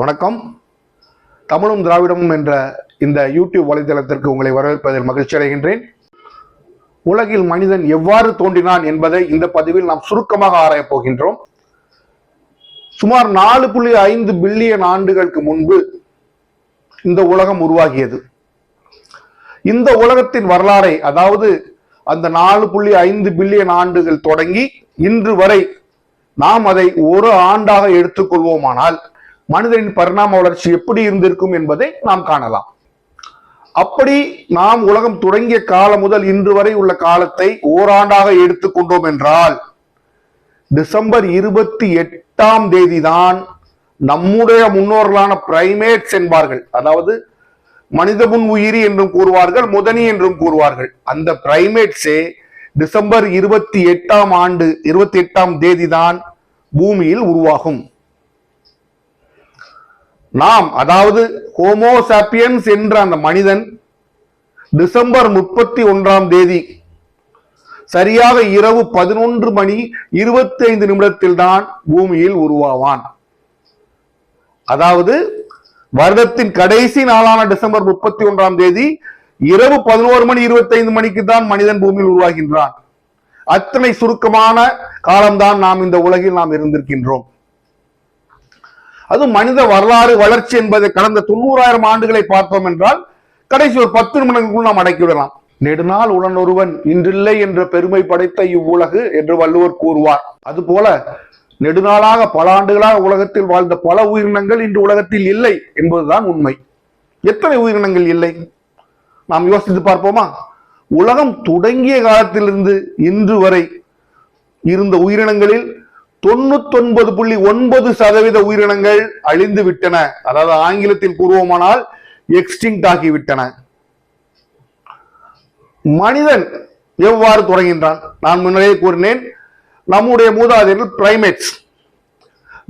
வணக்கம். தமிழும் திராவிடமும் என்ற இந்த யூடியூப் வலைதளத்திற்கு உங்களை வரவேற்பதில் மகிழ்ச்சி அடைகின்றேன். உலகில் மனிதன் எவ்வாறு தோன்றினான் என்பதை இந்த பதிவில் நாம் சுருக்கமாக ஆராயப் போகின்றோம். சுமார் நாலு புள்ளி ஐந்து பில்லியன் ஆண்டுகளுக்கு முன்பு இந்த உலகம் உருவாகியது. இந்த உலகத்தின் வரலாறை அதாவது அந்த நாலு புள்ளி ஐந்து பில்லியன் ஆண்டுகள் தொடங்கி இன்று வரை நாம் அதை ஒரு ஆண்டாக எடுத்துக்கொள்வோமானால் மனிதனின் பரிணாம வளர்ச்சி எப்படி இருந்திருக்கும் என்பதை நாம் காணலாம். அப்படி நாம் உலகம் தொடங்கிய காலம் முதல் இன்று வரை உள்ள காலத்தை ஓராண்டாக எடுத்துக்கொண்டோம் என்றால் டிசம்பர் இருபத்தி எட்டாம் தேதி தான் நம்முடைய முன்னோர்களான பிரைமேட்ஸ் என்பார்கள். அதாவது மனித முன் உயிரி என்றும் கூறுவார்கள் முதனி என்றும் கூறுவார்கள். அந்த பிரைமேட்ஸே டிசம்பர் இருபத்தி எட்டாம் ஆண்டு இருபத்தி எட்டாம் தேதி தான் பூமியில் உருவாகும். நாம் அதாவது ஹோமோசாப்பியன்ஸ் என்ற அந்த மனிதன் டிசம்பர் முப்பத்தி ஒன்றாம் தேதி சரியாக இரவு பதினொன்று மணி இருபத்தி ஐந்து நிமிடத்தில் தான் பூமியில் உருவாவான். அதாவது வருடத்தின் கடைசி நாளான டிசம்பர் முப்பத்தி ஒன்றாம் தேதி இரவு பதினோரு மணி இருபத்தி ஐந்து மணிக்கு தான் மனிதன் பூமியில் உருவாகின்றான். அத்தனை சுருக்கமான காலம்தான் நாம் இந்த உலகில் நாம் இருந்திருக்கின்றோம். அது மனித வரலாறு வளர்ச்சி என்பதை கடந்த தொண்ணூறாயிரம் ஆண்டுகளை பார்த்தோம் என்றால் கடைசி ஒரு பத்து நிமிடங்களுக்குள் நாம் அடக்கிவிடலாம் நெடுநாள் உடனொருவன் இன்றில்லை என்ற பெருமை படைத்த இவ்வுலகு என்று வள்ளுவர் கூறுவார். அதுபோல நெடுநாளாக பல ஆண்டுகளாக உலகத்தில் வாழ்ந்த பல உயிரினங்கள் இன்று உலகத்தில் இல்லை என்பதுதான் உண்மை. எத்தனை உயிரினங்கள் இல்லை? நாம் யோசித்து பார்ப்போமா? உலகம் தொடங்கிய காலத்திலிருந்து இன்று வரை இருந்த உயிரினங்களில் தொண்ணூத்தொன்பது புள்ளி ஒன்பது சதவீத உயிரினங்கள் அழிந்து விட்டன அதாவது ஆங்கிலத்தில் கூறுவோமானால் எக்ஸ்டிங்ட் ஆகிவிட்டன. மனிதன் எவ்வாறு தொடங்கின்றான் நான் முன்னரே கூறினேன் நம்முடைய மூதாதையர்கள் பிரைமேட்ஸ்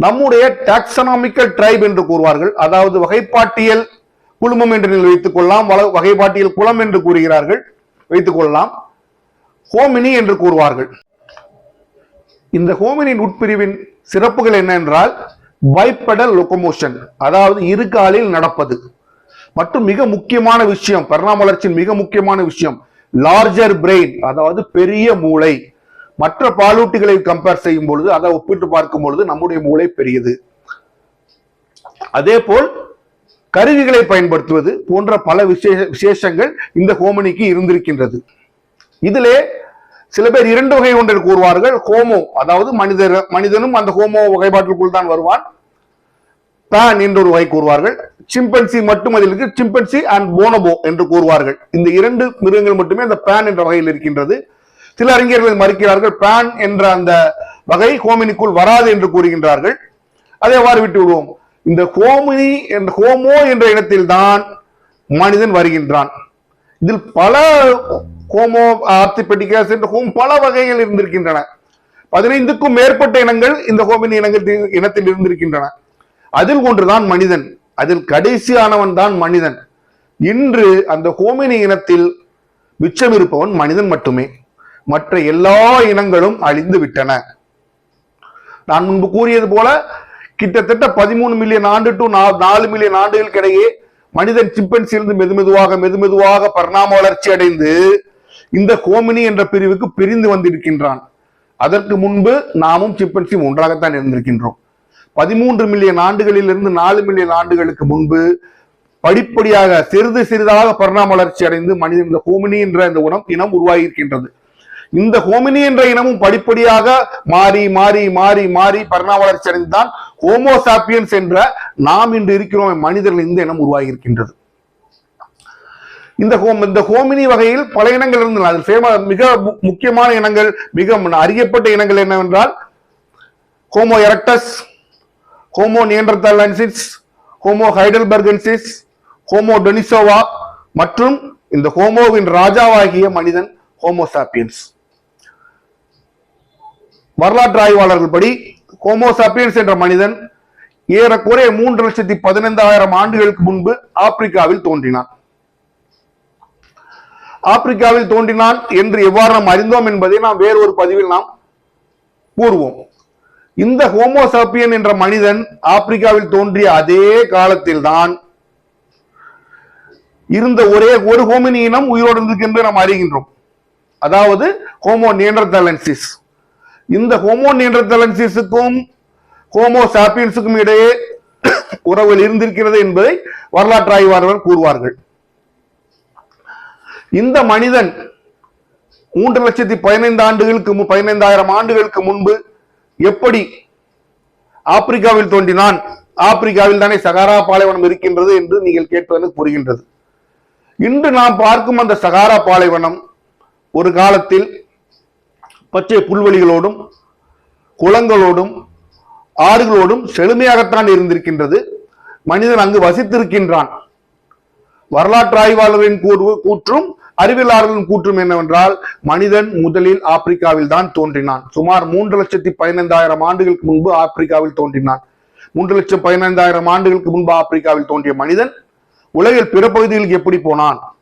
நம்முடைய டாக்ஸனாமிக்கல் ட்ரைப் என்று கூறுவார்கள். அதாவது வகைப்பாட்டியல் குழுமம் என்று நீங்கள் வைத்துக் கொள்ளலாம். வகைப்பாட்டியல் குளம் என்று கூறுகிறார்கள். வைத்துக் கொள்ளலாம். ஹோமினி என்று கூறுவார்கள். இந்த ஹோமினின் உட்பிரிவின் சிறப்புகள் என்ன என்றால் பைப்படல் லொக்கோமோஷன் அதாவது இரு காலில் நடப்பது. மற்றும் மிக முக்கியமான விஷயம் பரிணாம வளர்ச்சியின் மிக முக்கியமான விஷயம் லார்ஜர் பிரெயின் அதாவது பெரிய மூளை. மற்ற பாலூட்டிகளை கம்பேர் செய்யும் பொழுது அதை ஒப்பிட்டு பார்க்கும் பொழுது நம்முடைய மூளை பெரியது. அதே போல் கருவிகளை பயன்படுத்துவது போன்ற பல விசேஷ விசேஷங்கள் இந்த ஹோமினிக்கு இருந்திருக்கின்றது. இதிலே சில பேர் இரண்டு வகை ஒன்றில் கூறுவார்கள். ஹோமோ அதாவது மனிதர் மனிதனும் அந்த ஹோமோ வகைப்பாட்டிற்குள் தான் வருவான். பேன் என்று ஒரு வகை கூறுவார்கள். சிம்பன்சி மட்டும் அதில் இருக்கு. சிம்பன்சி அண்ட் போனபோ என்று கூறுவார்கள். இந்த இரண்டு மிருகங்கள் மட்டுமே அந்த பேன் என்ற வகையில் இருக்கின்றது. சில அறிஞர்கள் மறுக்கிறார்கள் பேன் என்ற அந்த வகை ஹோமினிக்குள் வராது என்று கூறுகின்றார்கள். அதை எவ்வாறு விட்டு விடுவோம். இந்த ஹோமினி என்ற ஹோமோ என்ற இடத்தில் தான் மனிதன் வருகின்றான். இதில் பல ஹோமோ ஆர்த்திபெட்டிகாஸ் என்ற ஹோம் பல வகைகள் இருந்திருக்கின்றன. பதினைந்துக்கும் மேற்பட்ட இனங்கள் இந்த ஹோமினி இனங்கள் இனத்தில் இருந்திருக்கின்றன. அதில் ஒன்றுதான் மனிதன். அதில் கடைசியானவன் தான் மனிதன். இன்று அந்த ஹோமினி இனத்தில் மிச்சம் இருப்பவன் மனிதன் மட்டுமே. மற்ற எல்லா இனங்களும் அழிந்து விட்டன. நான் முன்பு கூறியது போல கிட்டத்தட்ட பதிமூணு மில்லியன் ஆண்டு டு நாலு மில்லியன் ஆண்டுகளுக்கிடையே மனிதன் சிம்பன்சியிலிருந்து மெதுமெதுவாக மெதுமெதுவாக பரிணாம வளர்ச்சி அடைந்து இந்த ஹோமினி என்ற பிரிவுக்கு பிரிந்து வந்திருக்கின்றான். அதற்கு முன்பு நாமும் சிம்பன்சியும் ஒன்றாகத்தான் இருந்திருக்கின்றோம். பதிமூன்று மில்லியன் ஆண்டுகளிலிருந்து நாலு மில்லியன் ஆண்டுகளுக்கு முன்பு படிப்படியாக சிறிது சிறிதாக பரிணாம வளர்ச்சி அடைந்து மனிதன் இந்த ஹோமினி என்ற இந்த உணம் இனம் உருவாகியிருக்கின்றது. இந்த ஹோமினி என்ற இனமும் படிப்படியாக மாறி மாறி மாறி மாறி பரிணாம வளர்ச்சி அடைந்துதான் ஹோமோசாப்பியன்ஸ் என்ற நாம் இன்று இருக்கிறோம் மனிதர்கள் இந்த இனம் உருவாகியிருக்கின்றது. இந்த ஹோம் இந்த ஹோமினி வகையில் பல இனங்கள் இருந்தன. அதில் ஃபேம மிக மு- முக்கியமான இனங்கள் மிக அறியப்பட்ட இனங்கள் என்னவென்றால் Homo erectus Homo neanderthalensis Homo heidelbergensis Homo denisova மற்றும் இந்த ஹோமோவின் ராஜாவாகிய மனிதன் ஹோமோசாப்பியன்ஸ் வரலாற்று ஆய்வாளர்கள் படி ஹோமோசாப்பியன்ஸ் என்ற மனிதன் ஏறக்குறைய மூன்று லட்சத்தி பதினைந்தாயிரம் ஆண்டுகளுக்கு முன்பு ஆப்பிரிக்காவில் தோன்றினான். ஆப்பிரிக்காவில் தோன்றினான் என்று எவ்வாறு நாம் அறிந்தோம் என்பதை நாம் வேறொரு பதிவில் நாம் கூறுவோம். இந்த ஹோமோசாப்பியன் என்ற மனிதன் ஆப்பிரிக்காவில் தோன்றிய அதே காலத்தில் தான் இருந்த ஒரே ஒரு ஹோமினி இனம் உயிரோடு என்று நாம் அறிகின்றோம். அதாவது ஹோமோ நியண்டர்தலன்சிஸ் இந்த ஹோமோ நியண்டர்தலன்சிஸுக்கும் ஹோமோ சாப்பியன்ஸுக்கும் இடையே உறவுகள் இருந்திருக்கிறது என்பதை வரலாற்று ஆய்வாளர்கள் கூறுவார்கள். இந்த மனிதன் மூன்று லட்சத்தி பதினைந்து ஆண்டுகளுக்கு மு- பதினைந்தாயிரம் ஆண்டுகளுக்கு முன்பு எப்படி ஆப்பிரிக்காவில் தோன்றினான்? ஆப்பிரிக்காவில் தானே சகாரா பாலைவனம் இருக்கின்றது என்று நீங்கள் கேட்பது புரிகின்றது. இன்று நாம் பார்க்கும் அந்த சகாரா பாலைவனம் ஒரு காலத்தில் பச்சை புல்வெளிகளோடும் குளங்களோடும் ஆறுகளோடும் செழுமையாகத்தான் இருந்திருக்கின்றது. மனிதன் அங்கு வசித்திருக்கின்றான். வரலாற்று ஆய்வாளர்களின் கூறு- கூற்றும் அறிவியலாளர்களின் கூற்றும் என்னவென்றால் மனிதன் முதலில் ஆப்பிரிக்காவில் தான் தோன்றினான். சுமார் மூன்று லட்சத்தி பதினைந்தாயிரம் ஆண்டுகளுக்கு முன்பு ஆப்பிரிக்காவில் தோன்றினான். மூன்று லட்சம் பதினைந்தாயிரம் ஆண்டுகளுக்கு முன்பு ஆப்பிரிக்காவில் தோன்றிய மனிதன் உலகில் பிற பகுதிகளுக்கு எப்படி போனான்?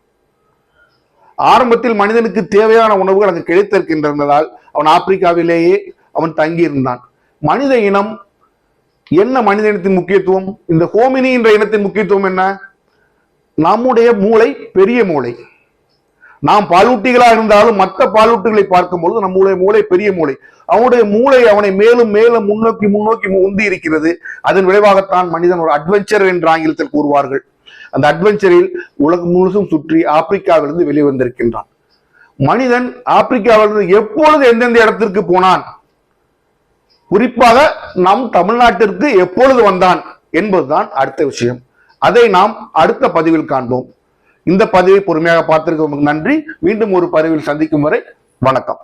ஆரம்பத்தில் மனிதனுக்கு தேவையான உணவுகள் அங்கு கிடைத்திருக்கின்றதால் அவன் ஆப்பிரிக்காவிலேயே அவன் தங்கியிருந்தான். மனித இனம் என்ன மனித இனத்தின் முக்கியத்துவம்? இந்த ஹோமினி என்ற இனத்தின் முக்கியத்துவம் என்ன? நம்முடைய மூளை பெரிய மூளை. நாம் பாலூட்டிகளா இருந்தாலும் மற்ற பாலூட்டிகளை பார்க்கும்போது நம்முடைய மூளை பெரிய மூளை. அவனுடைய மூளை அவனை மேலும் மேலும் முன்னோக்கி முன்னோக்கி உந்தி இருக்கிறது. அதன் விளைவாகத்தான் மனிதன் ஒரு அட்வென்ச்சர் என்று ஆங்கிலத்தில் கூறுவார்கள். அந்த அட்வென்ச்சரில் உலகம் முழுசும் சுற்றி ஆப்பிரிக்காவிலிருந்து வெளிவந்திருக்கின்றான் மனிதன் ஆப்பிரிக்காவிலிருந்து எப்பொழுது எந்தெந்த இடத்திற்கு போனான்? குறிப்பாக நம் தமிழ்நாட்டிற்கு எப்பொழுது வந்தான் என்பதுதான் அடுத்த விஷயம். அதை நாம் அடுத்த பதிவில் காண்போம். இந்த பதிவை பொறுமையாக பார்த்திருக்க நன்றி. மீண்டும் ஒரு பதிவில் சந்திக்கும் வரை வணக்கம்.